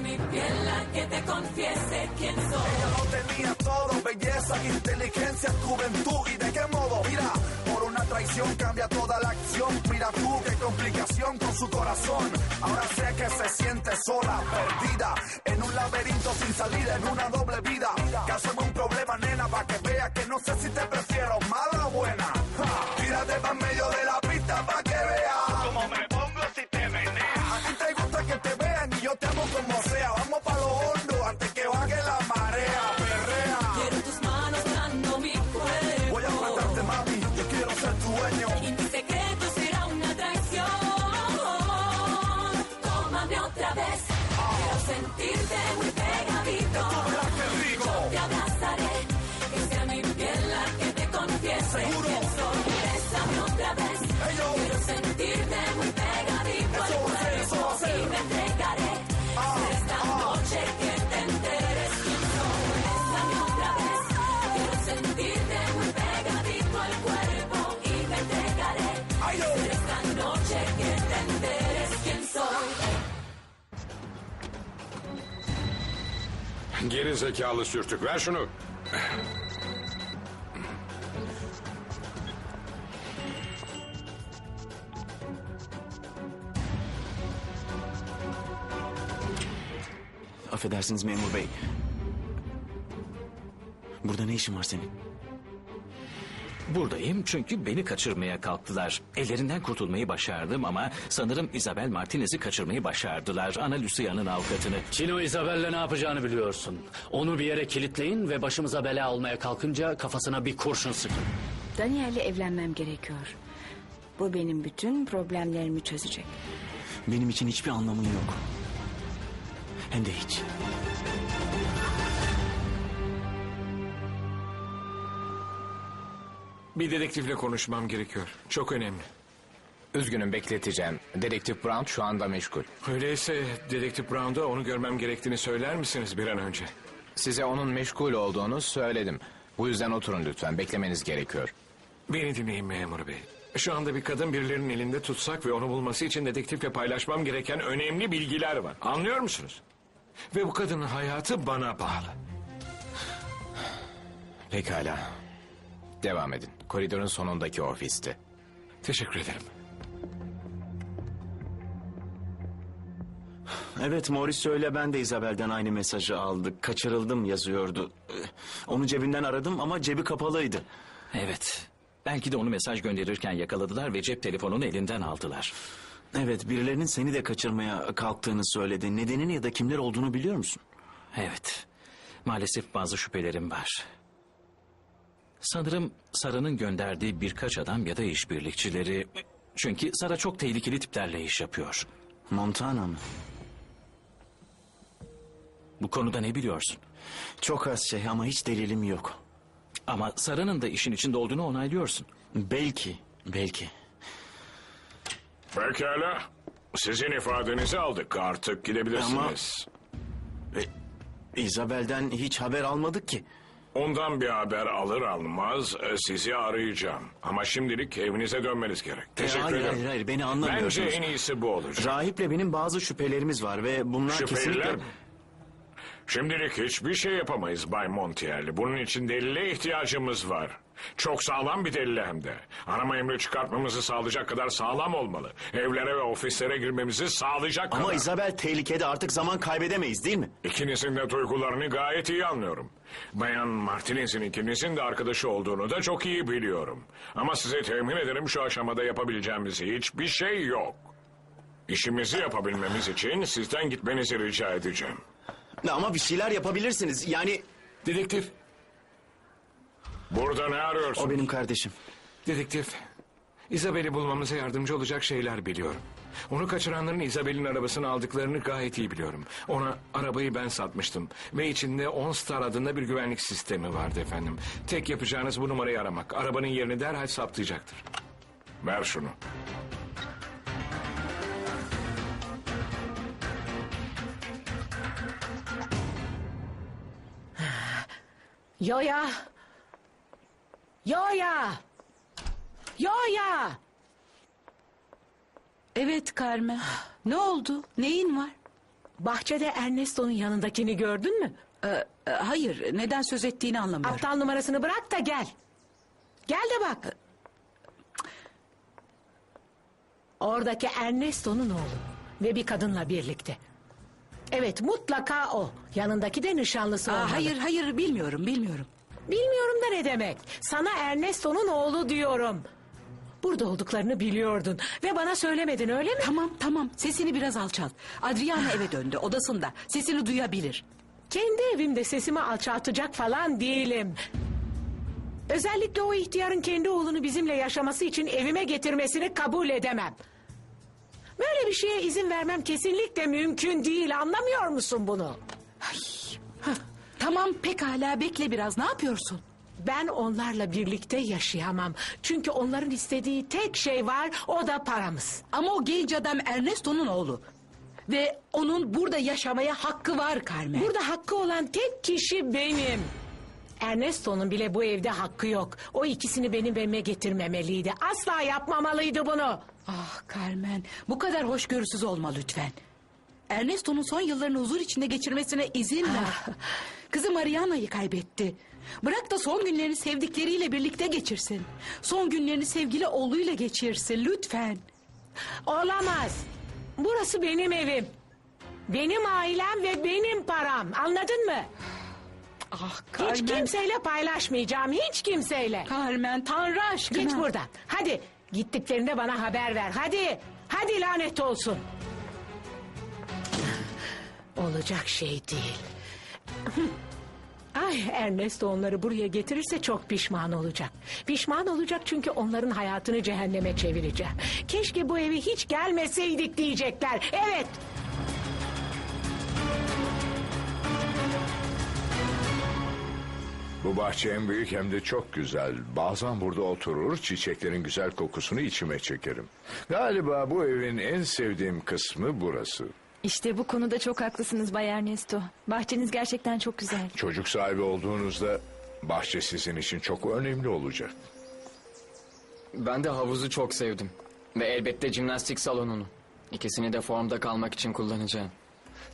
mi piel la que te confiese quién soy. Ella lo tenía todo, belleza, inteligencia, juventud y de qué modo. Mira, por una traición cambia toda la acción. Mira tú qué complicación con su corazón. Ahora sé que se siente sola, perdida, en un laberinto sin salida, en una doble vida. Cásame un problema, nena, para que vea que no sé si te Geri zekalı sürtük ver şunu. Affedersiniz memur bey. Burada ne işin var senin? Buradayım çünkü beni kaçırmaya kalktılar. Ellerinden kurtulmayı başardım ama sanırım Isabel Martinez'i kaçırmayı başardılar. Ana Lucia'nın avukatını. Chino Isabel'le ne yapacağını biliyorsun. Onu bir yere kilitleyin ve başımıza bela olmaya kalkınca kafasına bir kurşun sıkın. Daniel'le evlenmem gerekiyor. Bu benim bütün problemlerimi çözecek. Benim için hiçbir anlamın yok. Hem de hiç. Bir dedektifle konuşmam gerekiyor. Çok önemli. Üzgünüm bekleteceğim. Dedektif Brown şu anda meşgul. Öyleyse dedektif Brown'da onu görmem gerektiğini söyler misiniz bir an önce? Size onun meşgul olduğunu söyledim. Bu yüzden oturun lütfen. Beklemeniz gerekiyor. Beni dinleyin memur bey. Şu anda bir kadın birilerinin elinde tutsak ve onu bulması için dedektifle paylaşmam gereken önemli bilgiler var. Anlıyor musunuz? Ve bu kadının hayatı bana bağlı. Pekala. Devam edin. Koridorun sonundaki ofiste. Teşekkür ederim. Evet Mauricio ile ben de Isabel'den aynı mesajı aldık. Kaçırıldım yazıyordu. Ee, Onu cebinden aradım ama cebi kapalıydı. Evet. Belki de onu mesaj gönderirken yakaladılar ve cep telefonunu elinden aldılar. Evet birilerinin seni de kaçırmaya kalktığını söyledi. Nedenini ya da kimler olduğunu biliyor musun? Evet. Maalesef bazı şüphelerim var. Sanırım Sara'nın gönderdiği birkaç adam ya da işbirlikçileri... Çünkü Sara çok tehlikeli tiplerle iş yapıyor. Montana mı? Bu konuda ne biliyorsun? Çok az şey ama hiç delilim yok. Ama Sara'nın da işin içinde olduğunu onaylıyorsun. Belki, belki. Pekala. Sizin ifadenizi aldık. Artık gidebilirsiniz. E, Isabel'den hiç haber almadık ki. Ondan bir haber alır almaz e, sizi arayacağım. Ama şimdilik evinize dönmeniz gerek. E, Teşekkür hayır, ederim. hayır, hayır, beni Bence anlamıyorsunuz. en iyisi bu olacak. Rahiple benim bazı şüphelerimiz var ve bunlar Şüpheliler kesinlikle... mi? Şimdilik hiçbir şey yapamayız Bay Montierli. Bunun için delile ihtiyacımız var. Çok sağlam bir delil hem de. Arama emri çıkartmamızı sağlayacak kadar sağlam olmalı. Evlere ve ofislere girmemizi sağlayacak Ama kadar. Isabel tehlikede artık zaman kaybedemeyiz değil mi? İkinizin de duygularını gayet iyi anlıyorum. Bayan Martinez'in ikinizin de arkadaşı olduğunu da çok iyi biliyorum. Ama size temin ederim şu aşamada yapabileceğimiz hiçbir şey yok. İşimizi yapabilmemiz için sizden gitmenizi rica edeceğim. Ama bir şeyler yapabilirsiniz. Yani Dedektif. Burada ne arıyorsun? o benim kardeşim. Dedektif. Isabel'i bulmamıza yardımcı olacak şeyler biliyorum. Onu kaçıranların Isabel'in arabasını aldıklarını gayet iyi biliyorum. Ona arabayı ben satmıştım. Ve içinde OnStar adında bir güvenlik sistemi vardı efendim. Tek yapacağınız bu numarayı aramak. Arabanın yerini derhal saptayacaktır. Ver şunu. Yoya! Yoya! Yoya! Evet Carmen. Ne oldu? Neyin var? Bahçede Ernesto'nun yanındakini gördün mü? Ee, e, hayır, neden söz ettiğini anlamıyorum. Aptal numarasını bırak da gel. Gel de bak. Oradaki Ernesto'nun oğlu ve bir kadınla birlikte. Evet mutlaka o. Yanındaki de nişanlısı olmalı. Aa, hayır, hayır, bilmiyorum, bilmiyorum. Bilmiyorum da ne demek. Sana Ernesto'nun oğlu diyorum. Burada olduklarını biliyordun ve bana söylemedin öyle mi? Tamam, tamam, sesini biraz alçalt. Adriana eve döndü, odasında. Sesini duyabilir. Kendi evimde sesimi alçaltacak falan değilim. Özellikle o ihtiyarın kendi oğlunu bizimle yaşaması için evime getirmesini kabul edemem. Böyle bir şeye izin vermem kesinlikle mümkün değil. Anlamıyor musun bunu? Tamam, pekala, bekle biraz. Ne yapıyorsun? Ben onlarla birlikte yaşayamam. Çünkü onların istediği tek şey var, o da paramız. Ama o genç adam Ernesto'nun oğlu. Ve onun burada yaşamaya hakkı var Carmen. Burada hakkı olan tek kişi benim. Ernesto'nun bile bu evde hakkı yok. O ikisini benim evime getirmemeliydi. Asla yapmamalıydı bunu. Ah Carmen, bu kadar hoşgörüsüz olma lütfen. Ernesto'nun son yıllarını huzur içinde geçirmesine izin ver. Kızı Mariana'yı kaybetti. Bırak da son günlerini sevdikleriyle birlikte geçirsin. Son günlerini sevgili oğluyla geçirsin lütfen. Olamaz. Burası benim evim. Benim ailem ve benim param. Anladın mı? Ah Hiç Carmen. kimseyle paylaşmayacağım. Hiç kimseyle. Carmen, Tanrı aşkına. Git buradan. Hadi. Gittiklerinde bana haber ver. Hadi. Hadi lanet olsun. Olacak şey değil. Ay Ernesto onları buraya getirirse çok pişman olacak. Pişman olacak çünkü onların hayatını cehenneme çevireceğim. Keşke bu eve hiç gelmeseydik diyecekler. Evet. Bu bahçe hem büyük hem de çok güzel. Bazen burada oturur, çiçeklerin güzel kokusunu içime çekerim. Galiba bu evin en sevdiğim kısmı burası. İşte bu konuda çok haklısınız Bay Ernesto. Bahçeniz gerçekten çok güzel. Çocuk sahibi olduğunuzda bahçe sizin için çok önemli olacak. Ben de havuzu çok sevdim. Ve elbette jimnastik salonunu. İkisini de formda kalmak için kullanacağım.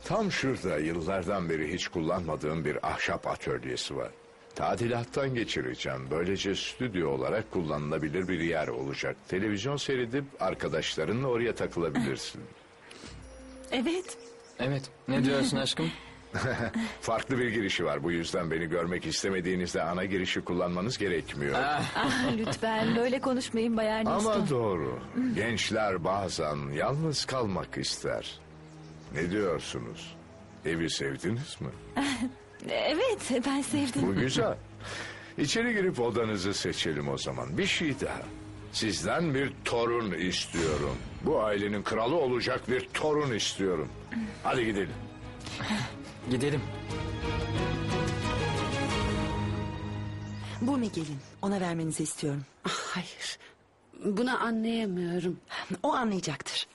Tam şurada yıllardan beri hiç kullanmadığım bir ahşap atölyesi var. Tadilattan geçireceğim. Böylece stüdyo olarak kullanılabilir bir yer olacak. Televizyon seyredip arkadaşlarınla oraya takılabilirsin. Evet. Evet. Ne diyorsun aşkım? Farklı bir girişi var. Bu yüzden beni görmek istemediğinizde ana girişi kullanmanız gerekmiyor. Ah, lütfen böyle konuşmayın Bay Ernesto. Ama doğru. Gençler bazen yalnız kalmak ister. Ne diyorsunuz? Evi sevdiniz mi? Evet ben sevdim. Bu güzel. İçeri girip odanızı seçelim o zaman. Bir şey daha. Sizden bir torun istiyorum. Bu ailenin kralı olacak bir torun istiyorum. Hadi gidelim. Gidelim. Bu Miguel'in. Ona vermenizi istiyorum. Hayır. Buna anlayamıyorum. O anlayacaktır.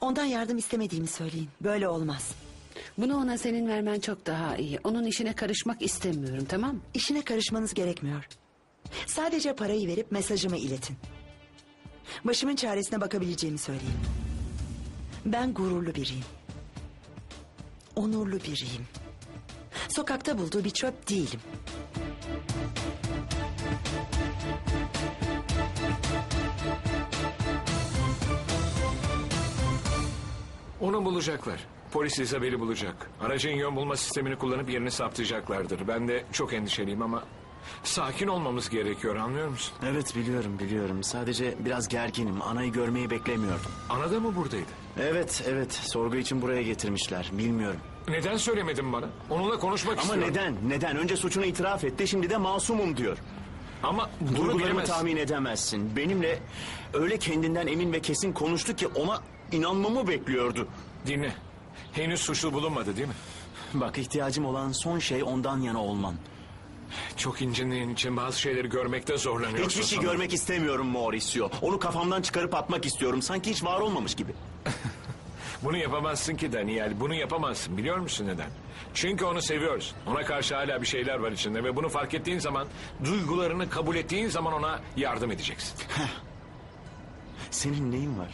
Ondan yardım istemediğimi söyleyin. Böyle olmaz. Bunu ona senin vermen çok daha iyi. Onun işine karışmak istemiyorum tamam mı? İşine karışmanız gerekmiyor. Sadece parayı verip mesajımı iletin. Başımın çaresine bakabileceğimi söyleyin. Ben gururlu biriyim. Onurlu biriyim. Sokakta bulduğu bir çöp değilim. Onu bulacaklar. Polis Isabel'i bulacak. Aracın yön bulma sistemini kullanıp yerini saptayacaklardır. Ben de çok endişeliyim ama sakin olmamız gerekiyor anlıyor musun? Evet biliyorum biliyorum. Sadece biraz gerginim. Anayı görmeyi beklemiyordum. Ana da mı buradaydı? Evet evet. Sorgu için buraya getirmişler. Bilmiyorum. Neden söylemedin bana? Onunla konuşmak Ama istiyorum. neden? Neden? Önce suçunu itiraf etti. Şimdi de masumum diyor. Ama bunu Duygularımı bilemez. tahmin edemezsin. Benimle öyle kendinden emin ve kesin konuştu ki ona inanmamı bekliyordu. Dinle. Henüz suçlu bulunmadı değil mi? Bak ihtiyacım olan son şey ondan yana olman. Çok incindiğin için bazı şeyleri görmekte zorlanıyorsun. Hiçbir şey sanırım. görmek istemiyorum Mauricio. Onu kafamdan çıkarıp atmak istiyorum. Sanki hiç var olmamış gibi. Bunu yapamazsın ki Daniel. Bunu yapamazsın. Biliyor musun neden? Çünkü onu seviyoruz. Ona karşı hala bir şeyler var içinde ve bunu fark ettiğin zaman, duygularını kabul ettiğin zaman ona yardım edeceksin. Senin neyin var?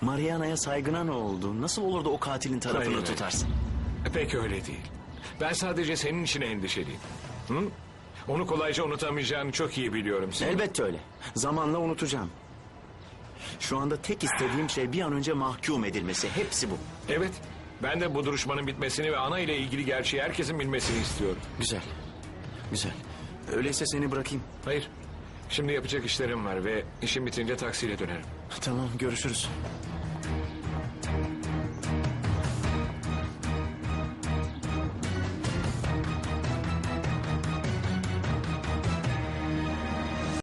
Mariana'ya saygına ne oldu? Nasıl olur da o katilin tarafını Hayır. tutarsın? Pek öyle değil. Ben sadece senin için endişeliyim. Hı? Onu kolayca unutamayacağını çok iyi biliyorum. Sen. Elbette öyle. Zamanla unutacağım. Şu anda tek istediğim şey bir an önce mahkum edilmesi. Hepsi bu. Evet. Ben de bu duruşmanın bitmesini ve ana ile ilgili gerçeği herkesin bilmesini istiyorum. Güzel. Güzel. Öyleyse seni bırakayım. Hayır. Şimdi yapacak işlerim var ve işim bitince taksiyle dönerim. Tamam görüşürüz.